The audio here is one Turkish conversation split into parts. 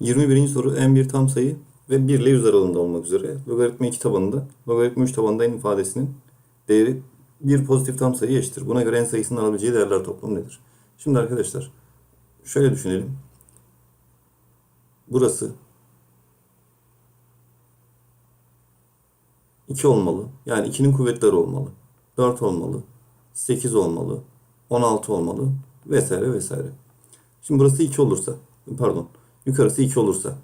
21. soru en bir tam sayı ve 1 ile 100 aralığında olmak üzere logaritma 2 tabanında, logaritma 3 tabanında en ifadesinin değeri bir pozitif tam sayı eşittir. Buna göre en sayısının alabileceği değerler toplamı nedir? Şimdi arkadaşlar şöyle düşünelim. Burası 2 olmalı. Yani 2'nin kuvvetleri olmalı. 4 olmalı. 8 olmalı. 16 olmalı. Vesaire vesaire. Şimdi burası 2 olursa, pardon, yukarısı 2 olursa,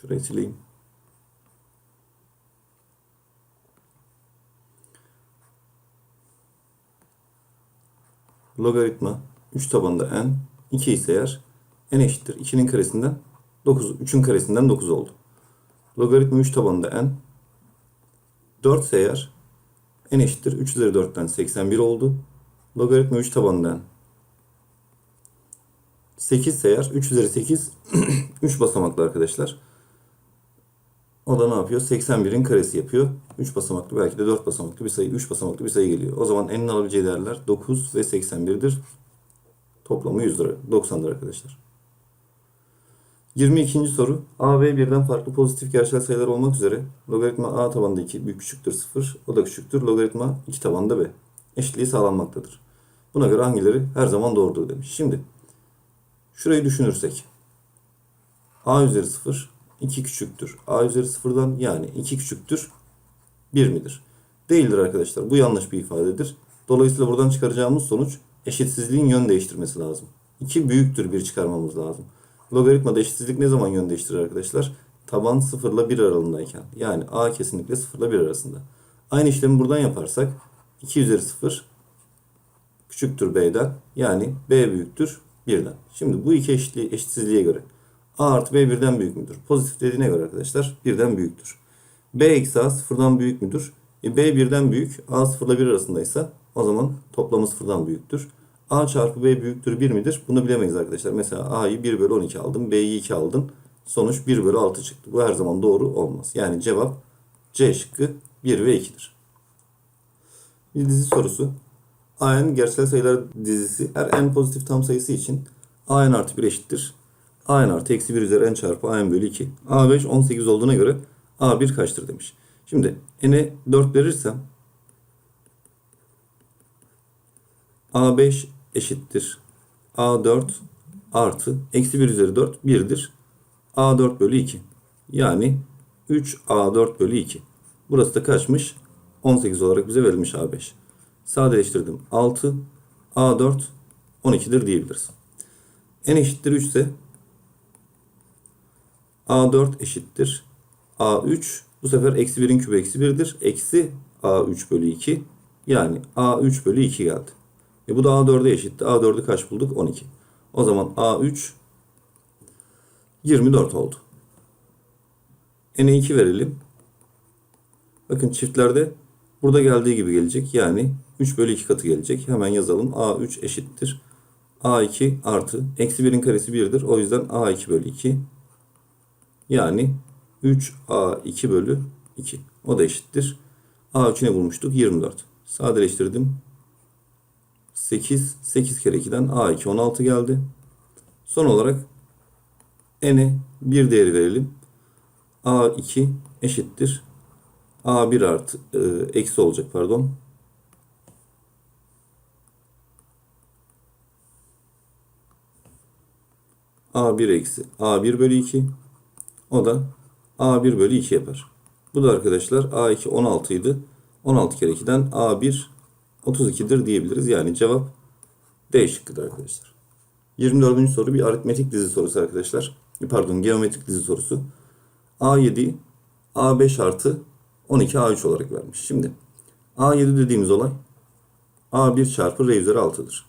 şurayı sileyim. Logaritma 3 tabanında n 2 ise eğer n eşittir 2'nin karesinden 9, 3'ün karesinden 9 oldu. Logaritma 3 tabanında n 4 ise eğer n eşittir 3 üzeri 4'ten 81 oldu. Logaritma 3 tabanında n 8 ise eğer 3 üzeri 8 3 basamaklı arkadaşlar. O da ne yapıyor? 81'in karesi yapıyor. 3 basamaklı belki de 4 basamaklı bir sayı, 3 basamaklı bir sayı geliyor. O zaman n'in alabileceği değerler 9 ve 81'dir. Toplamı 100 lira, 90 lira arkadaşlar. 22. soru. A ve birden farklı pozitif gerçel sayılar olmak üzere logaritma A tabanında 2 büyük küçüktür 0. O da küçüktür. Logaritma 2 tabanında B. Eşitliği sağlanmaktadır. Buna göre hangileri her zaman doğrudur demiş. Şimdi şurayı düşünürsek. A üzeri 0 2 küçüktür. A üzeri 0'dan yani 2 küçüktür 1 midir? Değildir arkadaşlar. Bu yanlış bir ifadedir. Dolayısıyla buradan çıkaracağımız sonuç eşitsizliğin yön değiştirmesi lazım. 2 büyüktür 1 çıkarmamız lazım. Logaritmada eşitsizlik ne zaman yön değiştirir arkadaşlar? Taban 0 ile 1 aralığındayken. Yani A kesinlikle 0 ile 1 arasında. Aynı işlemi buradan yaparsak 2 üzeri 0 küçüktür B'den. Yani B büyüktür 1'den. Şimdi bu iki eşitliği, eşitsizliğe göre A artı B birden büyük müdür? Pozitif dediğine göre arkadaşlar birden büyüktür. B eksi A sıfırdan büyük müdür? E, B birden büyük. A sıfırla 1 arasındaysa o zaman toplamı sıfırdan büyüktür. A çarpı B büyüktür 1 midir? Bunu bilemeyiz arkadaşlar. Mesela A'yı 1 bölü 12 aldım. B'yi 2 aldın. Sonuç 1 bölü 6 çıktı. Bu her zaman doğru olmaz. Yani cevap C şıkkı 1 ve 2'dir. Bir dizi sorusu. AN gerçel sayılar dizisi her n pozitif tam sayısı için AN artı 1 eşittir. AN artı eksi 1 üzeri n çarpı AN bölü 2. A5 18 olduğuna göre A1 kaçtır demiş. Şimdi n'e 4 verirsem A5 eşittir. A4 artı eksi 1 üzeri 4 1'dir. A4 bölü 2. Yani 3 A4 bölü 2. Burası da kaçmış? 18 olarak bize verilmiş A5. Sadeleştirdim. 6 A4 12'dir diyebiliriz. N eşittir 3 ise A4 eşittir. A3 bu sefer eksi 1'in kübü eksi 1'dir. Eksi A3 bölü 2. Yani A3 bölü 2 geldi. E bu da A4'e eşitti. A4'ü kaç bulduk? 12. O zaman A3 24 oldu. N'e 2 verelim. Bakın çiftlerde burada geldiği gibi gelecek. Yani 3 bölü 2 katı gelecek. Hemen yazalım. A3 eşittir. A2 artı. Eksi 1'in karesi 1'dir. O yüzden A2 bölü 2. Yani 3A2 bölü 2. O da eşittir. A3'ü ne bulmuştuk? 24. Sadeleştirdim. 8. 8 kere 2'den A2 16 geldi. Son olarak n'e bir değeri verelim. A2 eşittir. A1 artı e, eksi olacak pardon. A1 eksi A1 bölü 2. O da A1 bölü 2 yapar. Bu da arkadaşlar A2 16 idi. 16 kere 2'den A1 32'dir diyebiliriz. Yani cevap D şıkkıdır arkadaşlar. 24. soru bir aritmetik dizi sorusu arkadaşlar. Pardon geometrik dizi sorusu. A7 A5 artı 12 A3 olarak vermiş. Şimdi A7 dediğimiz olay A1 çarpı R üzeri 6'dır.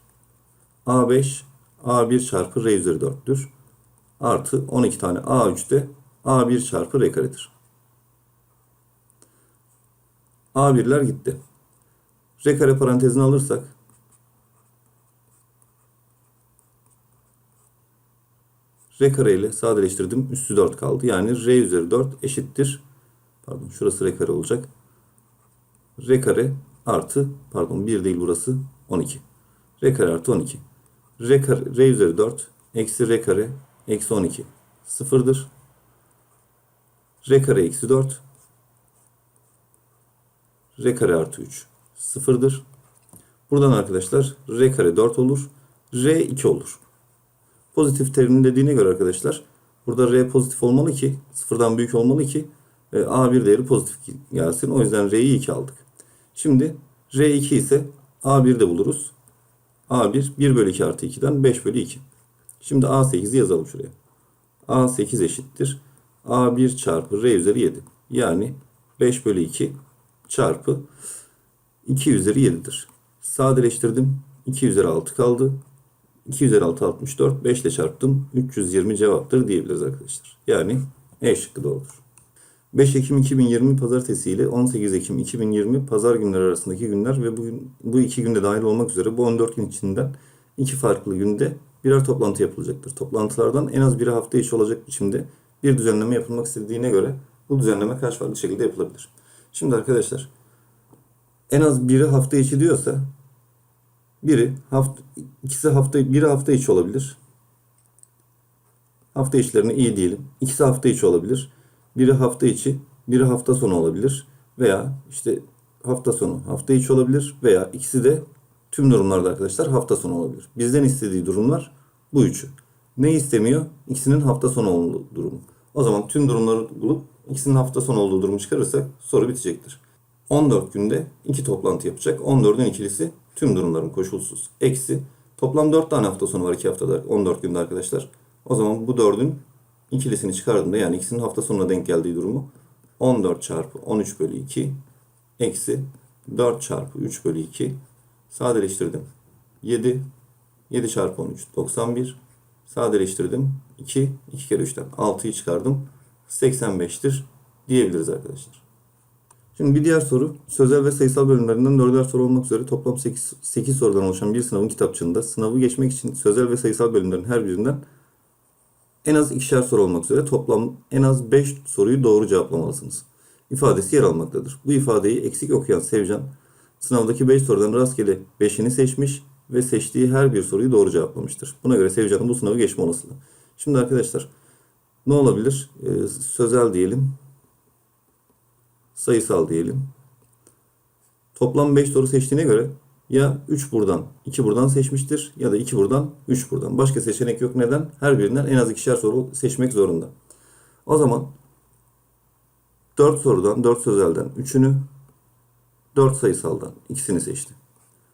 A5 A1 çarpı R üzeri 4'tür. Artı 12 tane A3 de A1 çarpı R karedir. A1'ler gitti. R kare parantezini alırsak R kare ile sadeleştirdim. Üstü 4 kaldı. Yani R üzeri 4 eşittir. Pardon şurası R kare olacak. R kare artı pardon 1 değil burası 12. R kare artı 12. R, kare, R üzeri 4 eksi R kare eksi 12 sıfırdır. R kare eksi 4 R kare artı 3 sıfırdır. Buradan arkadaşlar R kare 4 olur. R 2 olur. Pozitif terimin dediğine göre arkadaşlar burada R pozitif olmalı ki sıfırdan büyük olmalı ki e, A1 değeri pozitif gelsin. O yüzden R'yi 2 aldık. Şimdi R2 ise A1 de buluruz. A1 1 bölü 2 artı 2'den 5 bölü 2. Şimdi A8'i yazalım şuraya. A8 eşittir. A1 çarpı R üzeri 7. Yani 5 bölü 2 çarpı 2 üzeri 7'dir. Sadeleştirdim. 2 üzeri 6 kaldı. 2 üzeri 6 64. 5 ile çarptım. 320 cevaptır diyebiliriz arkadaşlar. Yani E şıkkı doğrudur. 5 Ekim 2020 pazartesi ile 18 Ekim 2020 pazar günleri arasındaki günler ve bu, bu iki günde dahil olmak üzere bu 14 gün içinden iki farklı günde birer toplantı yapılacaktır. Toplantılardan en az biri hafta içi olacak biçimde bir düzenleme yapılmak istediğine göre bu düzenleme kaç farklı şekilde yapılabilir? Şimdi arkadaşlar en az biri hafta içi diyorsa biri hafta ikisi hafta biri hafta içi olabilir. Hafta içlerini iyi diyelim. İkisi hafta içi olabilir. Biri hafta içi, biri hafta sonu olabilir. Veya işte hafta sonu, hafta içi olabilir. Veya ikisi de tüm durumlarda arkadaşlar hafta sonu olabilir. Bizden istediği durumlar bu üçü. Ne istemiyor? İkisinin hafta sonu olduğu durumu. O zaman tüm durumları bulup ikisinin hafta sonu olduğu durumu çıkarırsak soru bitecektir. 14 günde iki toplantı yapacak. 14'ün ikilisi tüm durumların koşulsuz. Eksi toplam 4 tane hafta sonu var 2 haftada 14 günde arkadaşlar. O zaman bu 4'ün ikilisini çıkardığımda yani ikisinin hafta sonuna denk geldiği durumu 14 çarpı 13 bölü 2 eksi 4 çarpı 3 bölü 2 sadeleştirdim. 7 7 çarpı 13 91 sadeleştirdim. 2 2 kere 3'ten 6'yı çıkardım. 85'tir diyebiliriz arkadaşlar. Şimdi bir diğer soru sözel ve sayısal bölümlerinden 4'er soru olmak üzere toplam 8, 8 sorudan oluşan bir sınavın kitapçığında sınavı geçmek için sözel ve sayısal bölümlerin her birinden en az ikişer soru olmak üzere toplam en az 5 soruyu doğru cevaplamalısınız. İfadesi yer almaktadır. Bu ifadeyi eksik okuyan Sevcan sınavdaki 5 sorudan rastgele 5'ini seçmiş ve seçtiği her bir soruyu doğru cevaplamıştır. Buna göre Sevcan'ın bu sınavı geçme olasılığı. Şimdi arkadaşlar ne olabilir? Ee, sözel diyelim. Sayısal diyelim. Toplam 5 soru seçtiğine göre ya 3 buradan, 2 buradan seçmiştir ya da 2 buradan, 3 buradan. Başka seçenek yok. Neden? Her birinden en az ikişer soru seçmek zorunda. O zaman 4 sorudan, 4 sözelden 3'ünü, 4 sayısaldan ikisini seçti.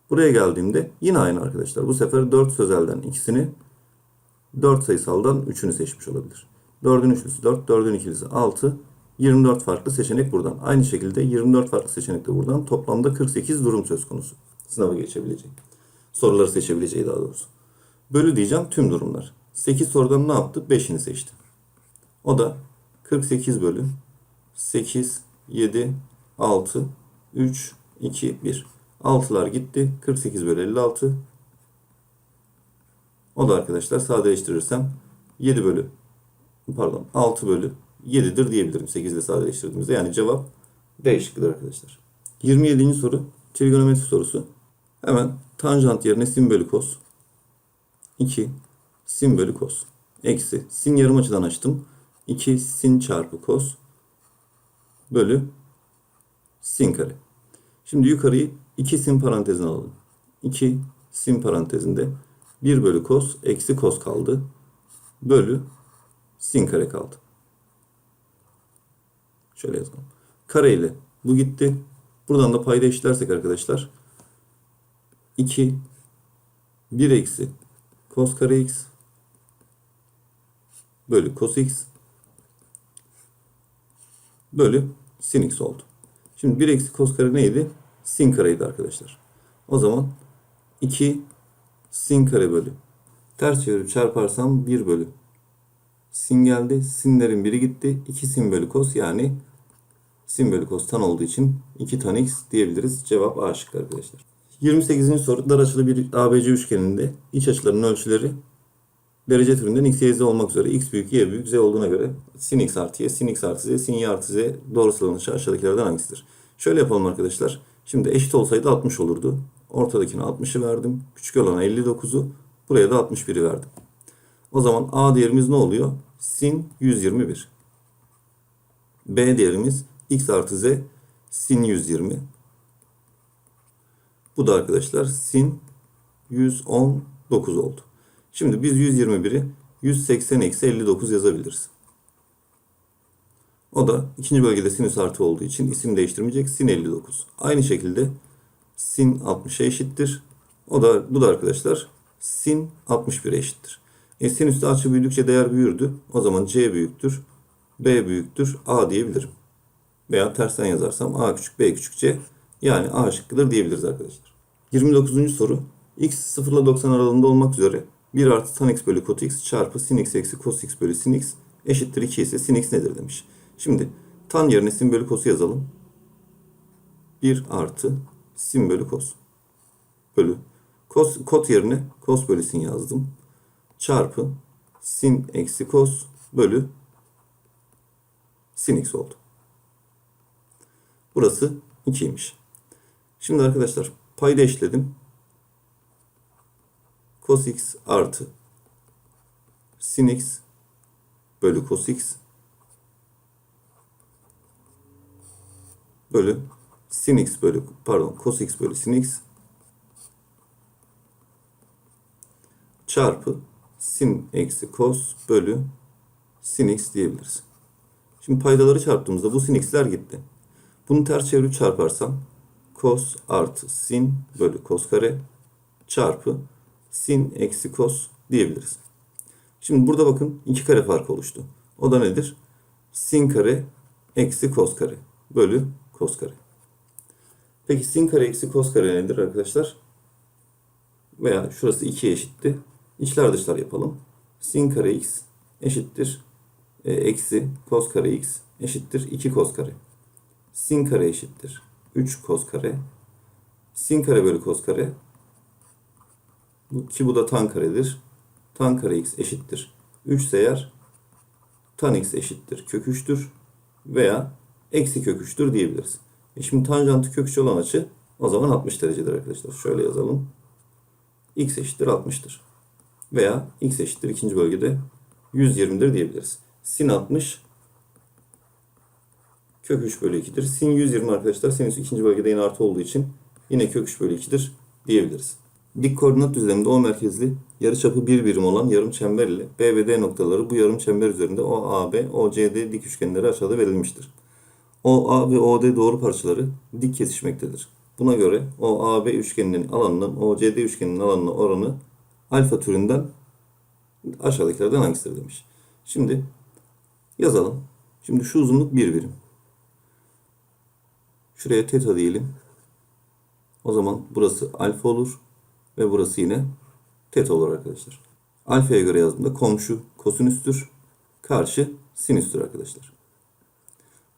Buraya geldiğimde yine aynı arkadaşlar. Bu sefer 4 sözelden ikisini, 4 sayısaldan 3'ünü seçmiş olabilir. 4'ün üçlüsü 4, 4'ün ikilisi 6, 24 farklı seçenek buradan. Aynı şekilde 24 farklı seçenek de buradan. Toplamda 48 durum söz konusu. Sınavı geçebilecek. Soruları seçebileceği daha doğrusu. Bölü diyeceğim tüm durumlar. 8 sorudan ne yaptı? 5'ini seçti. O da 48 bölü 8, 7, 6, 3, 2, 1. 6'lar gitti. 48 bölü 56. O da arkadaşlar sadeleştirirsem 7 bölü pardon 6 bölü 7'dir diyebilirim 8 ile sadeleştirdiğimizde. Yani cevap D şıkkıdır arkadaşlar. 27. soru trigonometri sorusu. Hemen tanjant yerine sin bölü kos 2 sin bölü kos eksi sin yarım açıdan açtım. 2 sin çarpı kos bölü sin kare. Şimdi yukarıyı 2 sin parantezine alalım. 2 sin parantezinde 1 bölü kos eksi kos kaldı. Bölü sin kare kaldı. Şöyle yazalım. Kare ile bu gitti. Buradan da payda eşitlersek arkadaşlar 2 1 eksi cos kare x bölü cos x bölü sin x oldu. Şimdi 1 eksi cos kare neydi? Sin kareydi arkadaşlar. O zaman 2 sin kare bölü. Ters çevirip çarparsam 1 bölü. Sin geldi. Sinlerin biri gitti. 2 sin bölü cos yani sin bölü cos tan olduğu için 2 tan x diyebiliriz. Cevap A şıkkı arkadaşlar. 28. soru dar açılı bir ABC üçgeninde iç açılarının ölçüleri derece türünden x, y, z olmak üzere x büyük, y büyük, z olduğuna göre sin x artı y, sin x artı z, sin y artı z doğru sıralanışı aşağıdakilerden hangisidir? Şöyle yapalım arkadaşlar. Şimdi eşit olsaydı 60 olurdu. Ortadakine 60'ı verdim. Küçük olana 59'u. Buraya da 61'i verdim. O zaman A değerimiz ne oluyor? Sin 121. B değerimiz x artı z sin 120. Bu da arkadaşlar sin 119 oldu. Şimdi biz 121'i 180 eksi 59 yazabiliriz. O da ikinci bölgede sinüs artı olduğu için isim değiştirmeyecek. Sin 59. Aynı şekilde sin 60'a eşittir. O da bu da arkadaşlar sin 61'e eşittir. E, sinüste açı büyüdükçe değer büyürdü. O zaman c büyüktür. b büyüktür. a diyebilirim. Veya tersten yazarsam a küçük b küçük c yani a şıkkıdır diyebiliriz arkadaşlar. 29. soru x 0 ile 90 aralığında olmak üzere 1 artı tan x bölü kot x çarpı sin x eksi cos x bölü sin x eşittir 2 ise sin x nedir demiş. Şimdi tan yerine sin bölü cos'u yazalım. 1 artı sin bölü cos bölü cos, kot yerine cos bölü sin yazdım. Çarpı sin eksi cos bölü sin x oldu. Burası 2'ymiş. Şimdi arkadaşlar payda eşledim. Cos x artı sin x bölü cos x bölü sin x bölü pardon cos x bölü sin x çarpı sin eksi cos bölü sin x diyebiliriz. Şimdi paydaları çarptığımızda bu sin x'ler gitti. Bunu ters çevirip çarparsam cos artı sin bölü cos kare çarpı sin eksi cos diyebiliriz. Şimdi burada bakın iki kare farkı oluştu. O da nedir? Sin kare eksi cos kare bölü cos kare. Peki sin kare eksi cos kare nedir arkadaşlar? Veya şurası 2'ye eşitti. İçler dışlar yapalım. Sin kare x eşittir. E, eksi cos kare x eşittir 2 cos kare. Sin kare eşittir. 3 cos kare. Sin kare bölü cos kare. Bu, ki bu da tan karedir. Tan kare x eşittir. 3 ise tan x eşittir kök 3'tür. Veya eksi kök 3'tür diyebiliriz. E şimdi tanjantı kök 3 olan açı o zaman 60 derecedir arkadaşlar. Şöyle yazalım. x eşittir 60'tır. Veya x eşittir ikinci bölgede 120'dir diyebiliriz. Sin 60 kök 3 bölü 2'dir. Sin 120 arkadaşlar sinüs ikinci bölgede yine artı olduğu için yine kök 3 bölü 2'dir diyebiliriz. Dik koordinat düzleminde O merkezli yarıçapı 1 birim olan yarım çember ile B ve D noktaları bu yarım çember üzerinde OAB, OCD dik üçgenleri aşağıda verilmiştir. OA ve OD doğru parçaları dik kesişmektedir. Buna göre OAB üçgeninin alanının OCD üçgeninin alanına oranı alfa türünden aşağıdakilerden hangisidir demiş. Şimdi yazalım. Şimdi şu uzunluk 1 birim. Şuraya teta diyelim. O zaman burası alfa olur ve burası yine teta olur arkadaşlar. Alfaya göre yazdığımda komşu kosinüstür, karşı sinüstür arkadaşlar.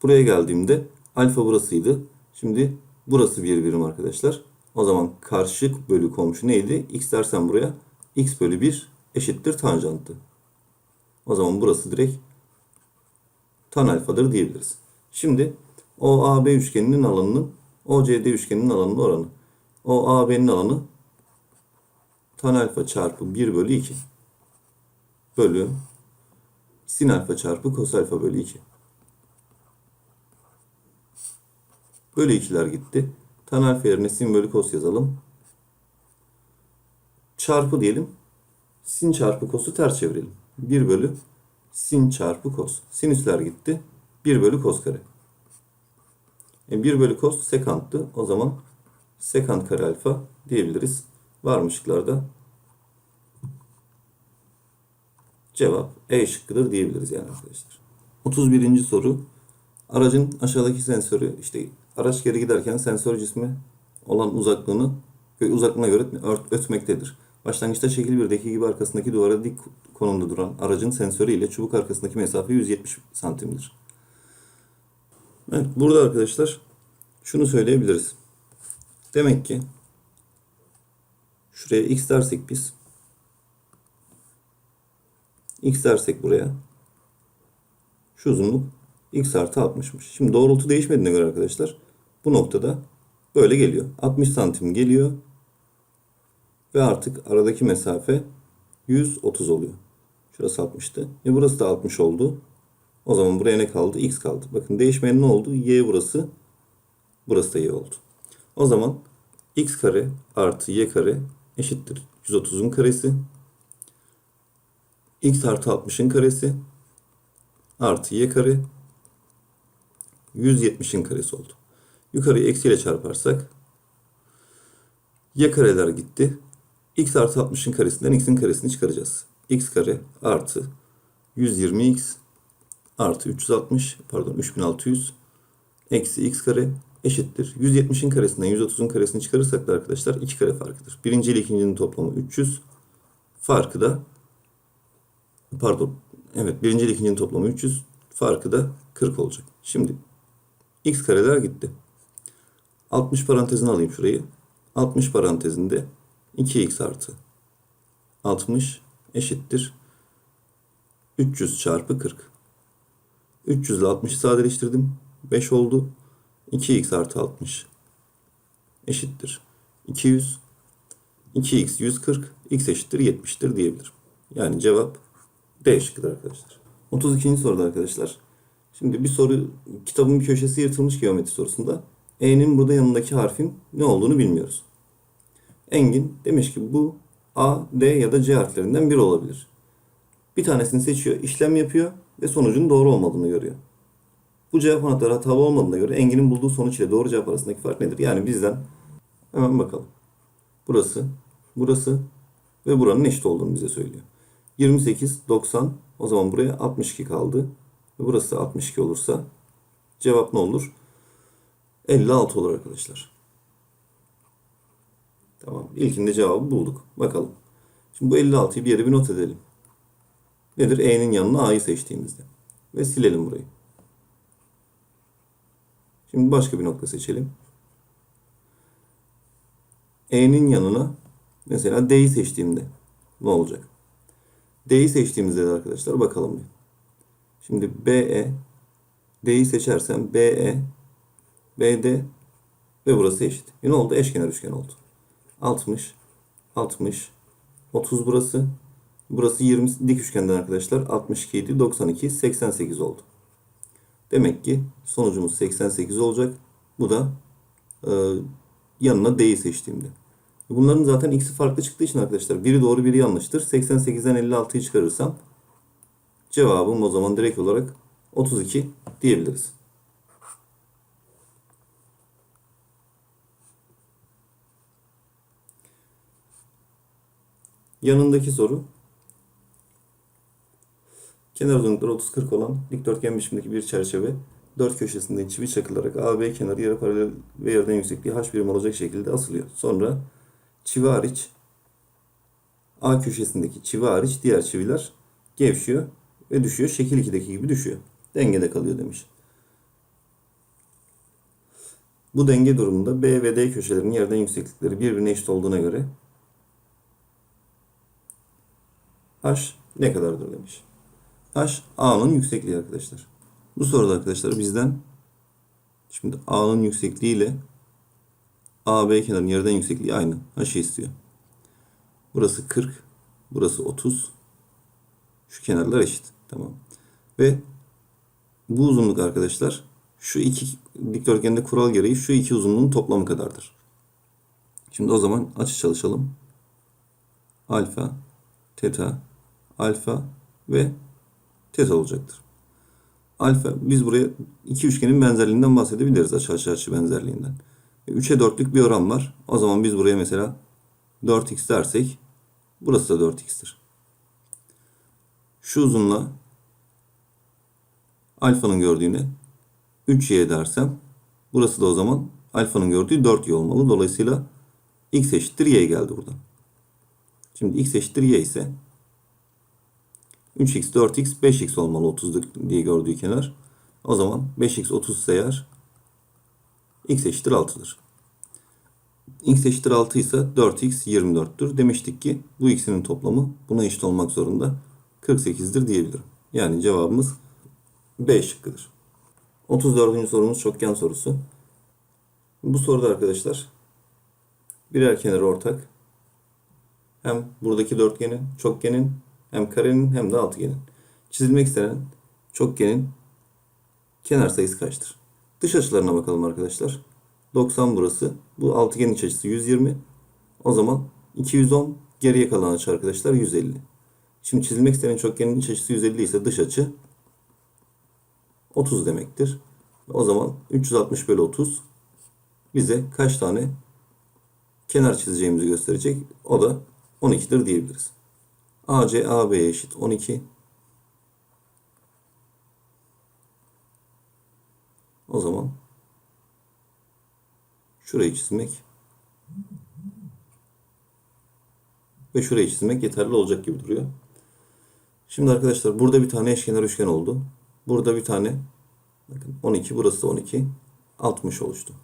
Buraya geldiğimde alfa burasıydı. Şimdi burası bir birim arkadaşlar. O zaman karşı bölü komşu neydi? X dersen buraya x bölü 1 eşittir tanjantı. O zaman burası direkt tan alfadır diyebiliriz. Şimdi OAB üçgeninin alanının OCD üçgeninin alanının oranı. OAB'nin alanı tan alfa çarpı 1 bölü 2 bölü sin alfa çarpı kos alfa bölü 2. Bölü 2'ler gitti. Tan alfa yerine sin bölü kos yazalım. Çarpı diyelim. Sin çarpı kosu ters çevirelim. 1 bölü sin çarpı kos. Sinüsler gitti. 1 bölü kos kare. E 1 bölü kos sekanttı. O zaman sekant kare alfa diyebiliriz. Var? Cevap E şıkkıdır diyebiliriz yani arkadaşlar. 31. soru. Aracın aşağıdaki sensörü işte araç geri giderken sensör cismi olan uzaklığını uzaklığına göre ötmektedir. Başlangıçta şekil 1'deki gibi arkasındaki duvara dik konumda duran aracın sensörü ile çubuk arkasındaki mesafe 170 santimdir. Evet, burada arkadaşlar şunu söyleyebiliriz. Demek ki şuraya x dersek biz x dersek buraya şu uzunluk x artı 60'mış. Şimdi doğrultu değişmediğine göre arkadaşlar bu noktada böyle geliyor. 60 santim geliyor ve artık aradaki mesafe 130 oluyor. Şurası 60'tı. E burası da 60 oldu. O zaman buraya ne kaldı? X kaldı. Bakın değişmeyen ne oldu? Y burası. Burası da Y oldu. O zaman X kare artı Y kare eşittir 130'un karesi. X artı 60'ın karesi artı Y kare 170'in karesi oldu. Yukarıyı eksiyle çarparsak y kareler gitti. x artı 60'ın karesinden x'in karesini çıkaracağız. x kare artı 120x artı 360 pardon 3600 eksi x kare eşittir. 170'in karesinden 130'un karesini çıkarırsak da arkadaşlar 2 kare farkıdır. Birinci ile ikincinin toplamı 300. Farkı da pardon evet birinci ile ikincinin toplamı 300. Farkı da 40 olacak. Şimdi x kareler gitti. 60 parantezine alayım şurayı. 60 parantezinde 2x artı 60 eşittir 300 çarpı 40. 300 ile 60'ı sadeleştirdim. 5 oldu. 2x artı 60 eşittir 200. 2x 140, x eşittir 70'tir diyebilirim. Yani cevap D şıkkıdır arkadaşlar. 32. soruda arkadaşlar. Şimdi bir soru kitabın bir köşesi yırtılmış geometri sorusunda. E'nin burada yanındaki harfin ne olduğunu bilmiyoruz. Engin demiş ki bu A, D ya da C harflerinden biri olabilir. Bir tanesini seçiyor, işlem yapıyor ve sonucun doğru olmadığını görüyor. Bu cevap anahtarı hatalı olmadığına göre Engin'in bulduğu sonuç ile doğru cevap arasındaki fark nedir? Yani bizden hemen bakalım. Burası, burası ve buranın eşit olduğunu bize söylüyor. 28, 90 o zaman buraya 62 kaldı. Ve burası 62 olursa cevap ne olur? 56 olur arkadaşlar. Tamam. İlkinde cevabı bulduk. Bakalım. Şimdi bu 56'yı bir yere bir not edelim. Nedir? E'nin yanına A'yı seçtiğimizde. Ve silelim burayı. Şimdi başka bir nokta seçelim. E'nin yanına mesela D'yi seçtiğimde ne olacak? D'yi seçtiğimizde de arkadaşlar bakalım bir. Şimdi BE D'yi seçersem BE BD ve burası eşit. E ne oldu? Eşkenar üçgen oldu. 60 60 30 burası. Burası 20 dik üçgenden arkadaşlar. 62 idi. 92 88 oldu. Demek ki sonucumuz 88 olacak. Bu da e, yanına D'yi seçtiğimde. Bunların zaten x'i farklı çıktığı için arkadaşlar biri doğru biri yanlıştır. 88'den 56'yı çıkarırsam cevabım o zaman direkt olarak 32 diyebiliriz. Yanındaki soru. Kenar uzunlukları 30-40 olan dikdörtgen biçimdeki bir çerçeve dört köşesinden çivi çakılarak AB kenarı yarı paralel ve yerden yüksekliği h birim olacak şekilde asılıyor. Sonra çivi hariç A köşesindeki çivi hariç diğer çiviler gevşiyor ve düşüyor. Şekil 2'deki gibi düşüyor. Dengede kalıyor demiş. Bu denge durumunda B ve D köşelerinin yerden yükseklikleri birbirine eşit olduğuna göre H ne kadardır demiş. H A'nın yüksekliği arkadaşlar. Bu soruda arkadaşlar bizden şimdi A'nın yüksekliği ile AB kenarının yerden yüksekliği aynı. H'ı istiyor. Burası 40. Burası 30. Şu kenarlar eşit. Tamam. Ve bu uzunluk arkadaşlar şu iki dikdörtgende kural gereği şu iki uzunluğun toplamı kadardır. Şimdi o zaman açı çalışalım. Alfa, teta, alfa ve teta olacaktır. Alfa biz buraya iki üçgenin benzerliğinden bahsedebiliriz açı açı açı benzerliğinden. 3'e 4'lük bir oran var. O zaman biz buraya mesela 4x dersek burası da 4x'tir. Şu uzunluğa alfanın gördüğüne 3y dersem burası da o zaman alfanın gördüğü 4y olmalı. Dolayısıyla x eşittir y geldi buradan. Şimdi x eşittir y ise 3x, 4x, 5x olmalı 30 diye gördüğü kenar. O zaman 5x 30 ise eğer x eşittir 6'dır. x eşittir 6 ise 4x 24'tür. Demiştik ki bu ikisinin toplamı buna eşit olmak zorunda 48'dir diyebilirim. Yani cevabımız B şıkkıdır. 34. sorumuz çokgen sorusu. Bu soruda arkadaşlar birer kenarı ortak. Hem buradaki dörtgenin, çokgenin Hem karenin hem de altıgenin. Çizilmek istenen çokgenin kenar sayısı kaçtır? Dış açılarına bakalım arkadaşlar. 90 burası. Bu altıgenin iç açısı 120. O zaman 210 geriye kalan açı arkadaşlar 150. Şimdi çizilmek istenen çokgenin iç açısı 150 ise dış açı 30 demektir. O zaman 360 bölü 30 bize kaç tane kenar çizeceğimizi gösterecek. O da 12'dir diyebiliriz. AC AB'ye eşit 12. O zaman şurayı çizmek ve şurayı çizmek yeterli olacak gibi duruyor. Şimdi arkadaşlar burada bir tane eşkenar üçgen oldu. Burada bir tane bakın 12 burası da 12 60 oluştu.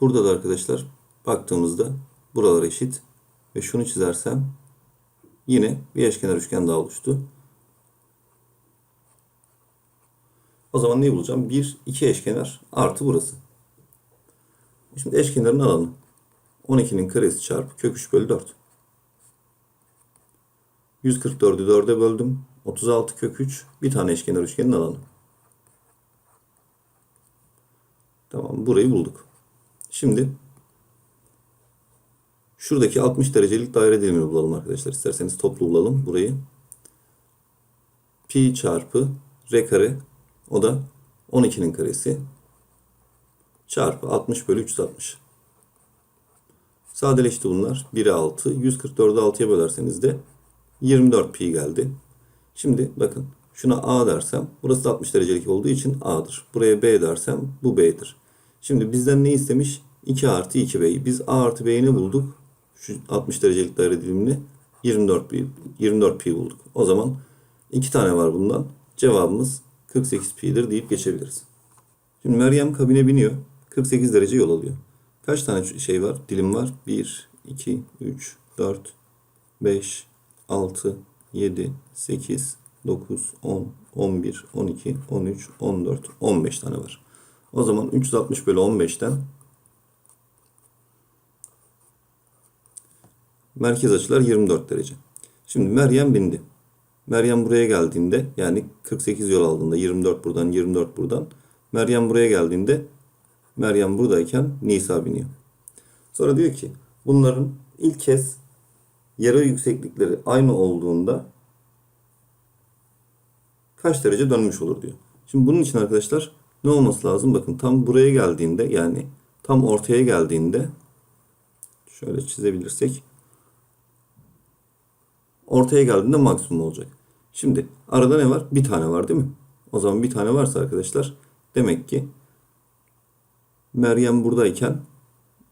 Burada da arkadaşlar baktığımızda buralar eşit ve şunu çizersem yine bir eşkenar üçgen daha oluştu. O zaman neyi bulacağım? 1, 2 eşkenar artı burası. Şimdi eşkenarın alanı. 12'nin karesi çarpı kök 3 bölü 4. 144'ü 4'e böldüm. 36 kök 3 bir tane eşkenar üçgenin alanı. Tamam burayı bulduk. Şimdi şuradaki 60 derecelik daire dilimini bulalım arkadaşlar. İsterseniz toplu bulalım burayı. Pi çarpı r kare o da 12'nin karesi çarpı 60 bölü 360. Sadeleşti bunlar. 1'e 6. 144'ü 6'ya bölerseniz de 24 pi geldi. Şimdi bakın şuna A dersem burası da 60 derecelik olduğu için A'dır. Buraya B dersem bu B'dir. Şimdi bizden ne istemiş? 2 artı 2B'yi. Biz A artı B'yi ne bulduk? Şu 60 derecelik daire dilimini 24 pi, 24 pi bulduk. O zaman iki tane var bundan. Cevabımız 48 pi'dir deyip geçebiliriz. Şimdi Meryem kabine biniyor. 48 derece yol alıyor. Kaç tane şey var? Dilim var. 1, 2, 3, 4, 5, 6, 7, 8, 9, 10, 11, 12, 13, 14, 15 tane var. O zaman 360 bölü 15'ten merkez açılar 24 derece. Şimdi Meryem bindi. Meryem buraya geldiğinde yani 48 yol aldığında 24 buradan 24 buradan Meryem buraya geldiğinde Meryem buradayken Nisa biniyor. Sonra diyor ki bunların ilk kez yarı yükseklikleri aynı olduğunda kaç derece dönmüş olur diyor. Şimdi bunun için arkadaşlar ne olması lazım? Bakın tam buraya geldiğinde yani tam ortaya geldiğinde şöyle çizebilirsek ortaya geldiğinde maksimum olacak. Şimdi arada ne var? Bir tane var değil mi? O zaman bir tane varsa arkadaşlar demek ki Meryem buradayken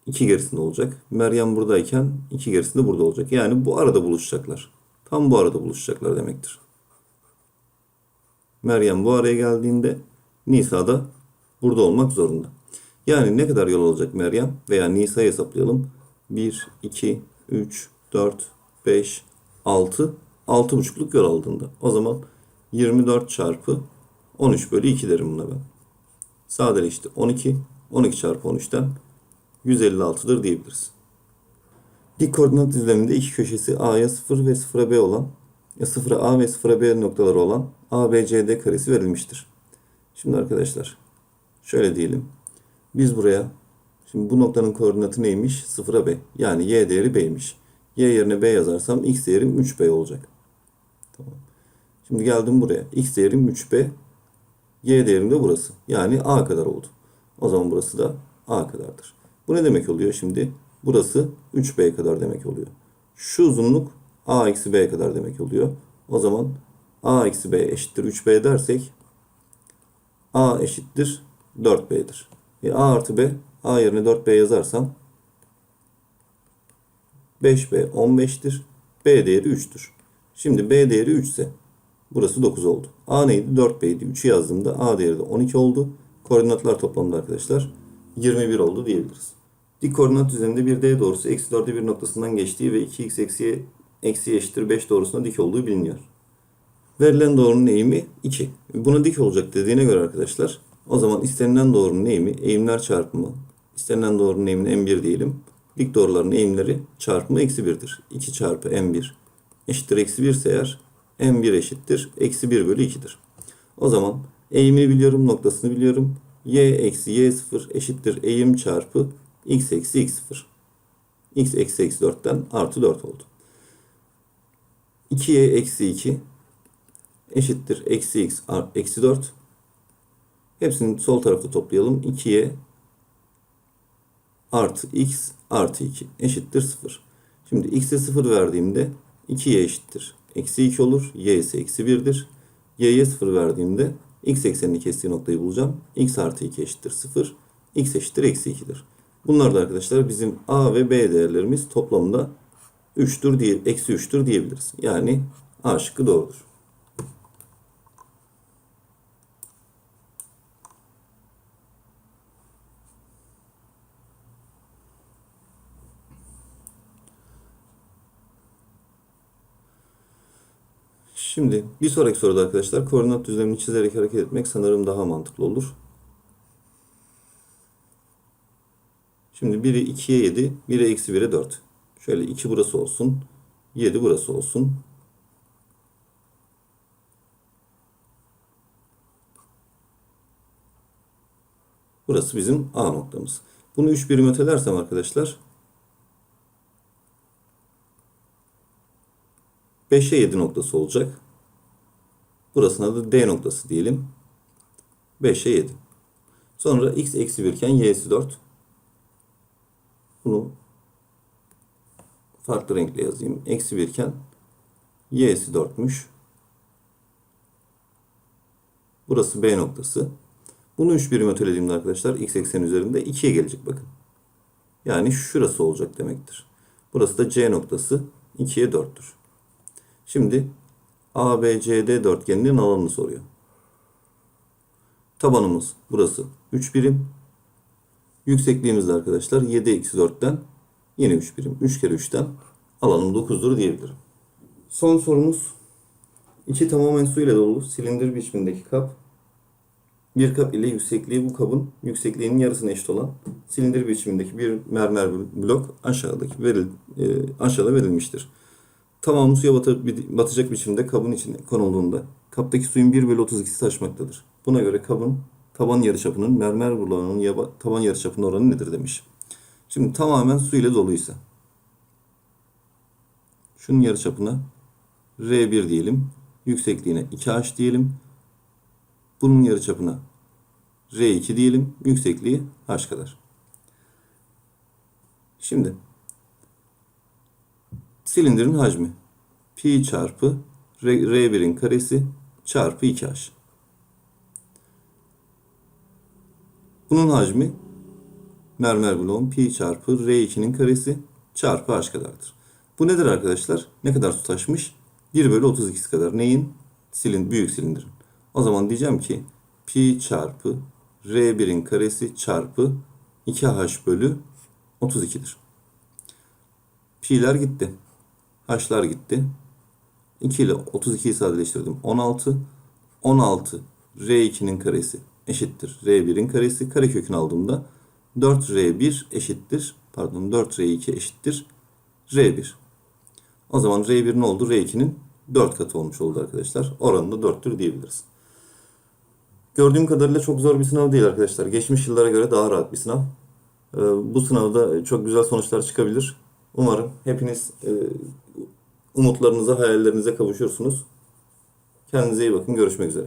iki gerisinde olacak. Meryem buradayken iki gerisinde burada olacak. Yani bu arada buluşacaklar. Tam bu arada buluşacaklar demektir. Meryem bu araya geldiğinde Nisa da burada olmak zorunda. Yani ne kadar yol olacak Meryem veya Nisa'yı hesaplayalım. 1, 2, 3, 4, 5, 6, 6,5'luk yol aldığında. O zaman 24 çarpı 13 bölü 2 derim buna ben. Sadeleşti 12. 12 çarpı 13'ten 156'dır diyebiliriz. Dik koordinat düzleminde iki köşesi A'ya 0 ve 0'a B olan ya 0'a A ve 0'a B noktaları olan ABCD karesi verilmiştir. Şimdi arkadaşlar şöyle diyelim. Biz buraya şimdi bu noktanın koordinatı neymiş? 0'a B. Yani y değeri B'ymiş. Y yerine B yazarsam x değerim 3B olacak. Tamam. Şimdi geldim buraya. X değerim 3B. Y değerim de burası. Yani A kadar oldu. O zaman burası da A kadardır. Bu ne demek oluyor şimdi? Burası 3B kadar demek oluyor. Şu uzunluk A eksi B kadar demek oluyor. O zaman A eksi B eşittir 3B dersek A eşittir 4B'dir. E A artı B A yerine 4B yazarsam 5B 15'tir. B değeri 3'tür. Şimdi B değeri 3 ise burası 9 oldu. A neydi? 4B'ydi. 3'ü yazdığımda A değeri de 12 oldu. Koordinatlar toplamında arkadaşlar 21 oldu diyebiliriz. Dik koordinat düzeninde bir D doğrusu eksi 4'e 1 noktasından geçtiği ve 2x eksiye eksi eşittir 5 doğrusuna dik olduğu biliniyor. Verilen doğrunun eğimi 2. Buna dik olacak dediğine göre arkadaşlar o zaman istenilen doğrunun eğimi eğimler çarpımı istenilen doğrunun eğimini m1 diyelim. Dik doğruların eğimleri çarpımı eksi 1'dir. 2 çarpı m1 eşittir eksi 1 ise eğer m1 eşittir eksi 1 bölü 2'dir. O zaman eğimi biliyorum, noktasını biliyorum. y eksi y0 eşittir eğim çarpı x eksi x0. x eksi eksi 4'ten artı 4 oldu. 2y eksi 2 eşittir eksi x ar- eksi 4. Hepsini sol tarafta toplayalım. 2y artı x artı 2 eşittir 0. Şimdi x'e 0 verdiğimde 2y eşittir. Eksi 2 olur. y ise eksi 1'dir. y'ye 0 verdiğimde x eksenini kestiği noktayı bulacağım. x artı 2 eşittir 0. x eşittir eksi 2'dir. Bunlar da arkadaşlar bizim a ve b değerlerimiz toplamda 3'tür diye, eksi 3'tür diyebiliriz. Yani a şıkkı doğrudur. Şimdi bir sonraki soruda arkadaşlar koordinat düzlemini çizerek hareket etmek sanırım daha mantıklı olur. Şimdi biri 2'ye 7, biri eksi 1'e 4. Şöyle 2 burası olsun, 7 burası olsun. Burası bizim A noktamız. Bunu 3 birim ötelersem arkadaşlar 5'e 7 noktası olacak. Burasına da D noktası diyelim. 5'e 7. Sonra x eksi 1 iken y'si 4. Bunu farklı renkle yazayım. Eksi 1 iken y'si 4'müş. Burası B noktası. Bunu 3 birim ötelediğimde arkadaşlar x eksen üzerinde 2'ye gelecek bakın. Yani şurası olacak demektir. Burası da C noktası 2'ye 4'tür. Şimdi ABCD dörtgeninin alanını soruyor. Tabanımız burası 3 birim. Yüksekliğimiz de arkadaşlar 7 eksi 4'ten yine 3 birim. 3 kere 3'ten alanım 9'dur diyebilirim. Son sorumuz. içi tamamen su ile dolu silindir biçimindeki kap. Bir kap ile yüksekliği bu kabın yüksekliğinin yarısına eşit olan silindir biçimindeki bir mermer blok aşağıdaki veril, e, aşağıda verilmiştir. Tamamı suya batı- batacak biçimde kabın içine konulduğunda kaptaki suyun 1 bölü 32'si taşmaktadır. Buna göre kabın taban yarıçapının mermer bloğunun yaba- taban yarıçapının oranı nedir demiş. Şimdi tamamen su ile doluysa şunun yarıçapına R1 diyelim. Yüksekliğine 2H diyelim. Bunun yarıçapına R2 diyelim. Yüksekliği H kadar. Şimdi silindirin hacmi pi çarpı R- R1'in karesi çarpı 2H. Bunun hacmi mermer bloğun pi çarpı R2'nin karesi çarpı H kadardır. Bu nedir arkadaşlar? Ne kadar su taşmış? 1 bölü 32 kadar. Neyin? Silin, büyük silindirin. O zaman diyeceğim ki pi çarpı R1'in karesi çarpı 2H bölü 32'dir. Pi'ler gitti. H'lar gitti. 2 ile 32'yi sadeleştirdim. 16. 16 R2'nin karesi eşittir. R1'in karesi. Karekökünü aldığımda 4R1 eşittir. Pardon 4R2 eşittir. R1. O zaman R1 ne oldu? R2'nin 4 katı olmuş oldu arkadaşlar. Oranı da 4'tür diyebiliriz. Gördüğüm kadarıyla çok zor bir sınav değil arkadaşlar. Geçmiş yıllara göre daha rahat bir sınav. Ee, Bu sınavda çok güzel sonuçlar çıkabilir. Umarım hepiniz e, umutlarınıza, hayallerinize kavuşursunuz. Kendinize iyi bakın. Görüşmek üzere.